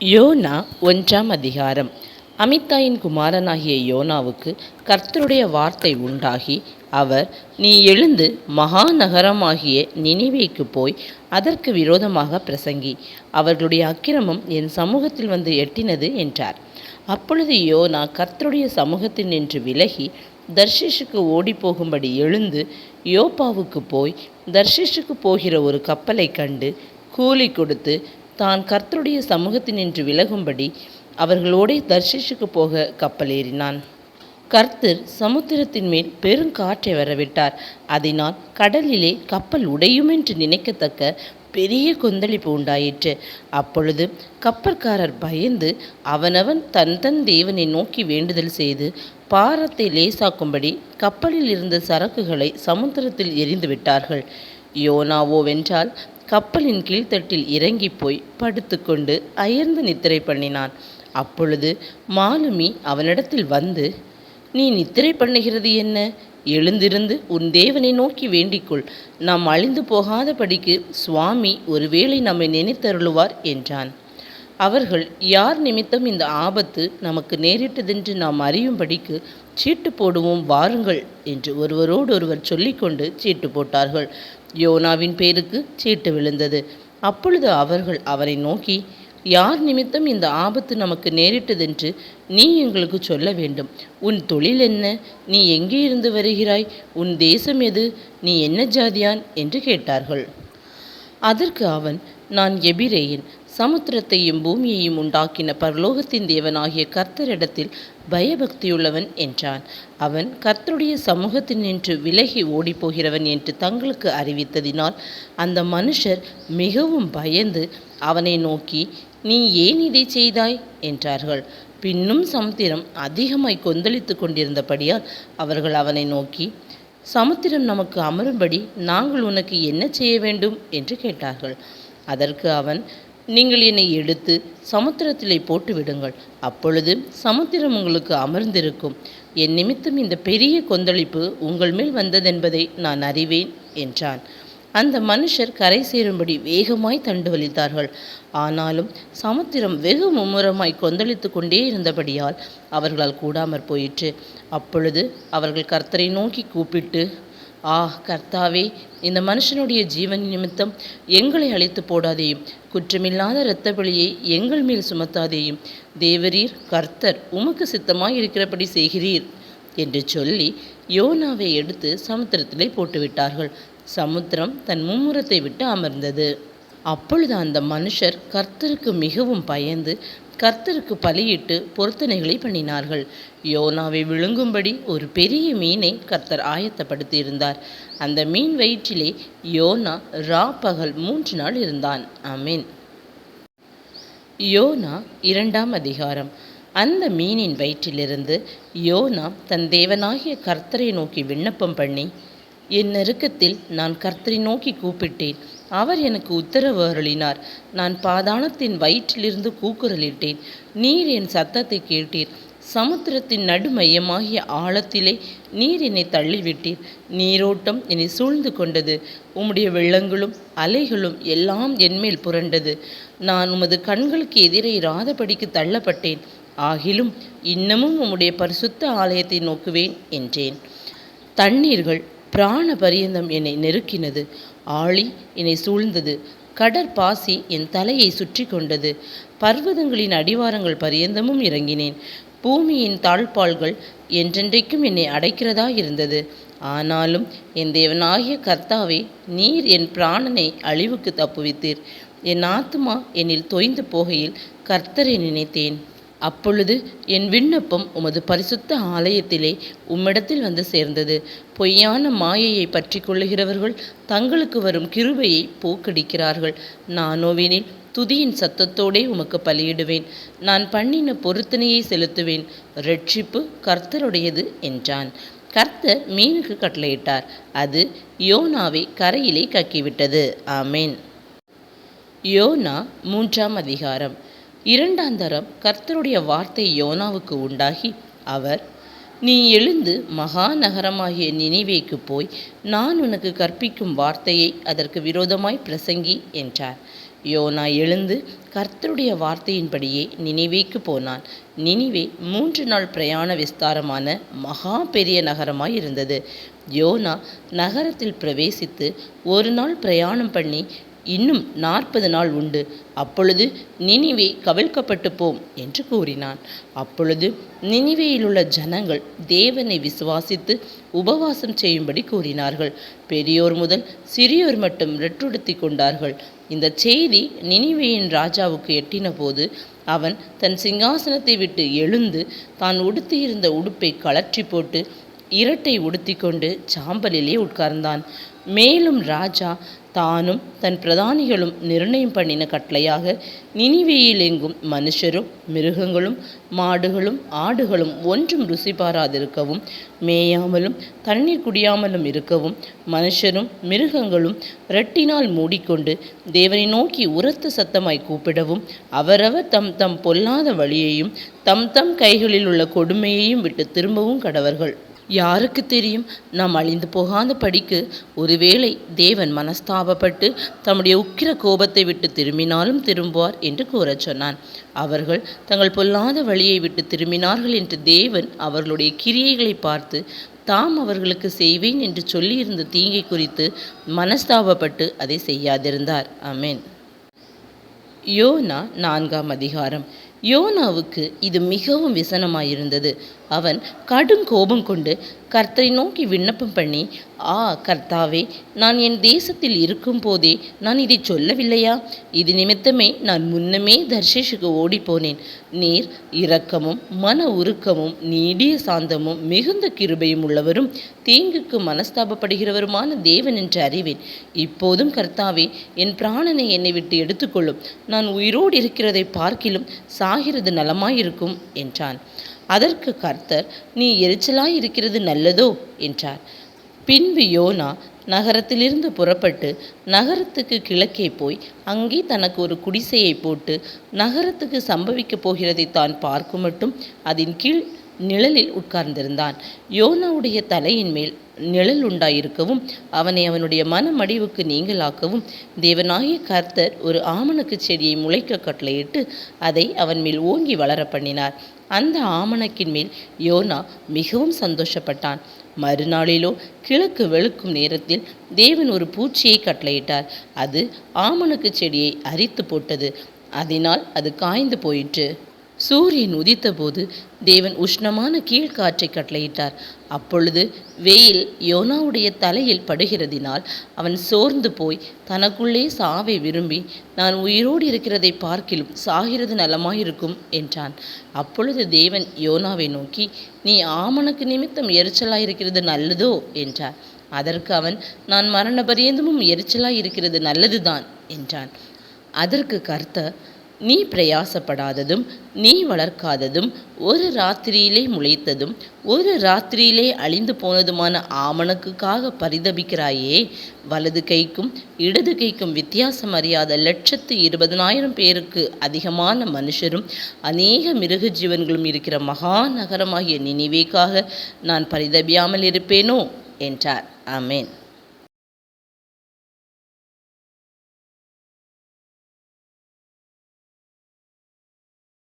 YONO ஒன்றாம் அதிகாரம். அமித்தாயின் குமாரனாகிய யோனாவுக்கு கர்த்தருடைய வார்த்தை உண்டாகி அவர் நீ எழுந்து மகாநகரமாகிய நினைவேக்கு போய் அதற்கு விரோதமாக பிரசங்கி. அவர்களுடைய அக்கிரமம் என் சமூகத்தில் வந்து எட்டினது என்றார். அப்பொழுது யோனா கர்த்தருடைய சமூகத்தில் நின்று விலகி தர்ஷிஷுக்கு ஓடிப்போகும்படி எழுந்து யோப்பாவுக்கு போய் தர்ஷிஷுக்கு போகிற ஒரு கப்பலை கண்டு கூலி கொடுத்து தான் கர்த்தருடைய சமூகத்தினின்று விலகும்படி அவர்களோடே தர்ஷிஷுக்கு போக கப்பலேறினான் கர்த்தர் சமுத்திரத்தின் மேல் பெருங்காற்றை வரவிட்டார். அதனால் கடலிலே கப்பல் உடையுமென்று நினைக்கத்தக்க பெரிய கொந்தளிப்பு உண்டாயிற்று. அப்பொழுது கப்பற்காரர் பயந்து அவனவன் தன் தன் தேவனை நோக்கி வேண்டுதல் செய்து பாரத்தை லேசாக்கும்படி கப்பலில் இருந்த சரக்குகளை சமுத்திரத்தில் எரிந்து விட்டார்கள் யோனாவோவென்றால் கப்பலின் கீழ்த்தட்டில் இறங்கி போய் படுத்துக்கொண்டு அயர்ந்து நித்திரை பண்ணினான். அப்பொழுது மாலுமி அவனிடத்தில் வந்து நீ நித்திரை பண்ணுகிறது என்ன? எழுந்திருந்து உன் தேவனை நோக்கி வேண்டிக்கொள். நாம் அழிந்து போகாதபடிக்கு சுவாமி ஒருவேளை நம்மை நினைத்தருளுவார் என்றான். அவர்கள் யார் நிமித்தம் இந்த ஆபத்து நமக்கு நேரிட்டதென்று நாம் அறியும்படிக்கு சீட்டு போடுவோம் வாருங்கள் என்று ஒருவரோடு ஒருவர் சொல்லிக்கொண்டு சீட்டு போட்டார்கள். யோனாவின் பேருக்கு சீட்டு விழுந்தது. அப்பொழுது அவர்கள் அவரை நோக்கி யார் நிமித்தம் இந்த ஆபத்து நமக்கு நேரிட்டதென்று நீ எங்களுக்கு சொல்ல வேண்டும். உன் தொழில் என்ன? நீ எங்கே இருந்து வருகிறாய்? உன் தேசம் எது? நீ என்ன ஜாதியான்? என்று கேட்டார்கள். அதற்கு அவன் நான் எபிரேயன் சமுத்திரத்தையும் பூமியையும் உண்டாக்கின பரலோகத்தின் தேவனாகிய கர்த்தரிடத்தில் பயபக்தியுள்ளவன் என்றான். அவன் கர்த்தருடைய சமூகத்தில் நின்று விலகி ஓடிப்போகிறவன் என்று தங்களுக்கு அறிவித்ததினால் அந்த மனுஷர் மிகவும் பயந்து அவனை நோக்கி நீ ஏன் இதை செய்தாய்? என்றார்கள். பின்னும் சமுத்திரம் அதிகமாய் கொந்தளித்து கொண்டிருந்தபடியால் அவர்கள் அவனை நோக்கி சமுத்திரம் நமக்கு அமரும்படி நாங்கள் உனக்கு என்ன செய்ய வேண்டும்? என்று கேட்டார்கள். அதற்கு அவன் நீங்கள் என்னை எடுத்து சமுத்திரத்திலே போட்டு விடுங்கள் அப்பொழுது சமுத்திரம் உங்களுக்கு அமர்ந்திருக்கும். என் நிமித்தம் இந்த பெரிய கொந்தளிப்பு உங்கள் மேல் வந்ததென்பதை நான் அறிவேன் என்றான். அந்த மனுஷர் கரை சேரும்படி வேகமாய் தண்டு வலித்தார்கள் ஆனாலும் சமுத்திரம் வெகு மும்முரமாய் கொந்தளித்து கொண்டே இருந்தபடியால் அவர்களால் கூடாமற் போயிற்று. அப்பொழுது அவர்கள் கர்த்தரை நோக்கி கூப்பிட்டு ஆ கர்த்தாவே இந்த மனுஷனுடைய ஜீவன் நிமித்தம் எங்களை அழைத்து போடாதேயும் குற்றமில்லாத இரத்த பலியை எங்கள் மேல் சுமத்தாதேயும் தேவரீர் கர்த்தர் உமக்கு சித்தமாய் இருக்கிறபடி செய்கிறீர் என்று சொல்லி யோனாவை எடுத்து சமுத்திரத்திலே போட்டுவிட்டார்கள். சமுத்திரம் தன் மும்முரத்தை விட்டு அமர்ந்தது. அப்பொழுது அந்த மனுஷர் கர்த்தருக்கு மிகவும் பயந்து கர்த்தருக்கு பலியிட்டு பொருத்தனைகளை பண்ணினார்கள். யோனாவை விழுங்கும்படி ஒரு பெரிய மீனை கர்த்தர் ஆயத்தப்படுத்தியிருந்தார். அந்த மீன் வயிற்றிலே யோனா ரா பகல் மூன்று நாள் இருந்தான். அமீன் யோனா இரண்டாம் அதிகாரம். அந்த மீனின் வயிற்றிலிருந்து யோனா தன் தேவனாகிய கர்த்தரை நோக்கி விண்ணப்பம் பண்ணி என் நெருக்கத்தில் நான் கர்த்தரை நோக்கி கூப்பிட்டேன். அவர் எனக்கு உத்தரவு அருளினார். நான் பாதாளத்தின் வயிற்றிலிருந்து கூக்குரலிட்டேன். நீர் என் சத்தத்தை கேட்டீர். சமுத்திரத்தின் நடுமையமாகிய ஆழத்திலே நீர் என்னை தள்ளிவிட்டீர். நீரோட்டம் என்னை சூழ்ந்து கொண்டது. உம்முடைய வெள்ளங்களும் அலைகளும் எல்லாம் என்மேல் புரண்டது. நான் உமது கண்களுக்கு எதிரே இராதபடிக்கு தள்ளப்பட்டேன். ஆகிலும் இன்னமும் உம்முடைய பரிசுத்த ஆலயத்தை நோக்குவேன் என்றேன். தண்ணீர்கள் பிராண பரியந்தம் என்னை நெருக்கினது. ஆழி என்னை சூழ்ந்தது. கடற்பாசி என் தலையை சுற்றி கொண்டது. பர்வதங்களின் அடிவாரங்கள் பரியந்தமும் இறங்கினேன். பூமியின் தாழ்பால்கள் என்றென்றைக்கும் என்னை அடைக்கிறதா இருந்தது. ஆனாலும் என் தேவனாகிய கர்த்தாவே நீர் என் பிராணனை அழிவுக்கு தப்புவித்தீர். என் ஆத்மா என்னில் தொய்ந்து போகையில் கர்த்தரை நினைத்தேன். அப்பொழுது என் விண்ணப்பம் உமது பரிசுத்த ஆலயத்திலே உம்மிடத்தில் வந்து சேர்ந்தது. பொய்யான மாயையை பற்றி கொள்ளுகிறவர்கள் தங்களுக்கு வரும் கிருபையை போக்கடிக்கிறார்கள். நானோவினில் துதியின் சத்தத்தோடே உமக்கு பலியிடுவேன். நான் பண்ணின பொருத்தனையை செலுத்துவேன். ரட்சிப்பு கர்த்தருடையது என்றான். கர்த்தர் மீனுக்கு கட்டளையிட்டார். அது யோனாவை கரையிலே கக்கிவிட்டது. ஆமேன். யோனா மூன்றாம் அதிகாரம். இரண்டாந்தரம் கர்த்தருடைய வார்த்தை யோனாவுக்கு உண்டாகி அவர் நீ எழுந்து மகாநகரமாகிய நினைவேக்கு போய் நான் உனக்கு கற்பிக்கும் வார்த்தையை அதற்கு விரோதமாய் பிரசங்கி என்றார். யோனா எழுந்து கர்த்தருடைய வார்த்தையின்படியே நினைவேக்கு போனான். நினைவே மூன்று நாள் பிரயாண விஸ்தாரமான மகா பெரிய நகரமாய் இருந்தது. யோனா நகரத்தில் பிரவேசித்து ஒரு நாள் பிரயாணம் பண்ணி இன்னும் நாற்பது நாள் உண்டு. அப்பொழுது நினிவே கவிழ்க்கப்பட்டு போம் என்று கூறினான். அப்பொழுது நினிவேயிலுள்ள ஜனங்கள் தேவனை விசுவாசித்து உபவாசம் செய்யும்படி கூறினார்கள். பெரியோர் முதல் சிறியோர் மட்டும் ரெட்டுடுத்தி கொண்டார்கள். இந்த செய்தி நினிவேயின் ராஜாவுக்கு எட்டின போது அவன் தன் சிங்காசனத்தை விட்டு எழுந்து தான் உடுத்தியிருந்த உடுப்பை கலற்றி போட்டு இரட்டை உடுத்திக்கொண்டு சாம்பலிலே உட்கார்ந்தான். மேலும் ராஜா தானும் தன் பிரதானிகளும் நிர்ணயம் பண்ணின கட்டளையாக நினிவேயில் எங்கும் மனுஷரும் மிருகங்களும் மாடுகளும் ஆடுகளும் ஒன்றும் ருசி பாராதிருக்கவும் மேயாமலும் தண்ணீர் குடியாமலும் இருக்கவும் மனுஷரும் மிருகங்களும் ரெட்டினால் மூடிக்கொண்டு தேவனை நோக்கி உரத்த சத்தமாய் கூப்பிடவும் அவரவர் தம் தம் பொல்லாத வழியையும் தம் தம் கைகளில் உள்ள கொடுமையையும் விட்டு திரும்பவும் கடவர்கள். யாருக்கு தெரியும்? நாம் அழிந்து போகாத படிக்கு ஒருவேளை தேவன் மனஸ்தாபப்பட்டு தம்முடைய உக்கிர கோபத்தை விட்டு திரும்பினாலும் திரும்புவார் என்று கூறச் சொன்னான். அவர்கள் தங்கள் பொல்லாத வழியை விட்டு திரும்பினார்கள் என்று தேவன் அவர்களுடைய கிரியைகளை பார்த்து தாம் அவர்களுக்கு செய்வேன் என்று சொல்லியிருந்த தீங்கை குறித்து மனஸ்தாபப்பட்டு அதை செய்யாதிருந்தார். அமேன் யோனா நான்காம் அதிகாரம். யோனாவுக்கு இது மிகவும் விசனமாயிருந்தது. அவன் கடும் கோபம் கொண்டு கர்த்தரை நோக்கி விண்ணப்பம் பண்ணி ஆ கர்த்தாவே நான் என் தேசத்தில் இருக்கும் போதே நான் இதை சொல்லவில்லையா? இது நிமித்தமே நான் முன்னமே தர்ஷேஷுக்கு ஓடிப்போனேன். நீர் இரக்கமும் மன உருக்கமும் நீடிய சாந்தமும் மிகுந்த கிருபையும் உள்ளவரும் தீங்குக்கு மனஸ்தாபப்படுகிறவருமான தேவன் என்று அறிவேன். இப்போதும் கர்த்தாவே என் பிராணனை என்னை விட்டு எடுத்துக்கொள்ளும். நான் உயிரோடு இருக்கிறதை பார்க்கிலும் சாகிறது நலமாயிருக்கும் என்றான். அதற்கு கர்த்தர் நீ எரிச்சலாய் இருக்கிறது நல்லதோ? என்றார். பின்பு யோனா நகரத்திலிருந்து புறப்பட்டு நகரத்துக்கு கிழக்கே போய் அங்கே தனக்கு ஒரு குடிசையை போட்டு நகரத்துக்கு சம்பவிக்கப் போகிறதை தான் பார்க்கும் மட்டும் அதன் கீழ் நிழலில் உட்கார்ந்திருந்தான். யோனாவுடைய தலையின் மேல் நிழல் உண்டாயிருக்கவும் அவனை அவனுடைய மனமடிவுக்கு நீங்களாக்கவும் தேவனாகிய கர்த்தர் ஒரு ஆமணக்கு செடியை முளைக்க கட்டளையிட்டு அதை அவன் மேல் ஓங்கி வளர பண்ணினார். அந்த ஆமணக்கின் மேல் யோனா மிகவும் சந்தோஷப்பட்டான். மறுநாளிலோ கிழக்கு வெளுக்கும் நேரத்தில் தேவன் ஒரு பூச்சியை கட்டளையிட்டார். அது ஆமணக்கு செடியை அரித்து போட்டது. அதனால் அது காய்ந்து போயிற்று. சூரியன் உதித்தபோது தேவன் உஷ்ணமான கீழ்காற்றை கட்டளையிட்டார். அப்பொழுது வெயில் யோனாவுடைய தலையில் படுகிறதினால் அவன் சோர்ந்து போய் தனக்குள்ளே சாவை விரும்பி நான் உயிரோடு இருக்கிறதை பார்க்கிலும் சாகிறது நலமாயிருக்கும் என்றான். அப்பொழுது தேவன் யோனாவை நோக்கி நீ ஆமனுக்கு நிமித்தம் எரிச்சலாயிருக்கிறது நல்லதோ? என்றார். அதற்கு அவன் நான் மரண பரியந்தமும் எரிச்சலாய் இருக்கிறது நல்லதுதான் என்றான். அதற்கு கர்த்தர் நீ பிரயாசப்படாததும் நீ வளர்க்காததும் ஒரு ராத்திரியிலே முளைத்ததும் ஒரு ராத்திரியிலே அழிந்து போனதுமான ஆமணக்குக்காக பரிதபிக்கிறாயே. வலது கைக்கும் இடது கைக்கும் வித்தியாசம் அறியாத லட்சத்து இருபதனாயிரம் பேருக்கு அதிகமான மனுஷரும் அநேக மிருக ஜீவன்களும் இருக்கிற மகா நகரமாகிய நினைவேக்காக நான் பரிதபியாமல் இருப்பேனோ என்றார். ஆமேன்.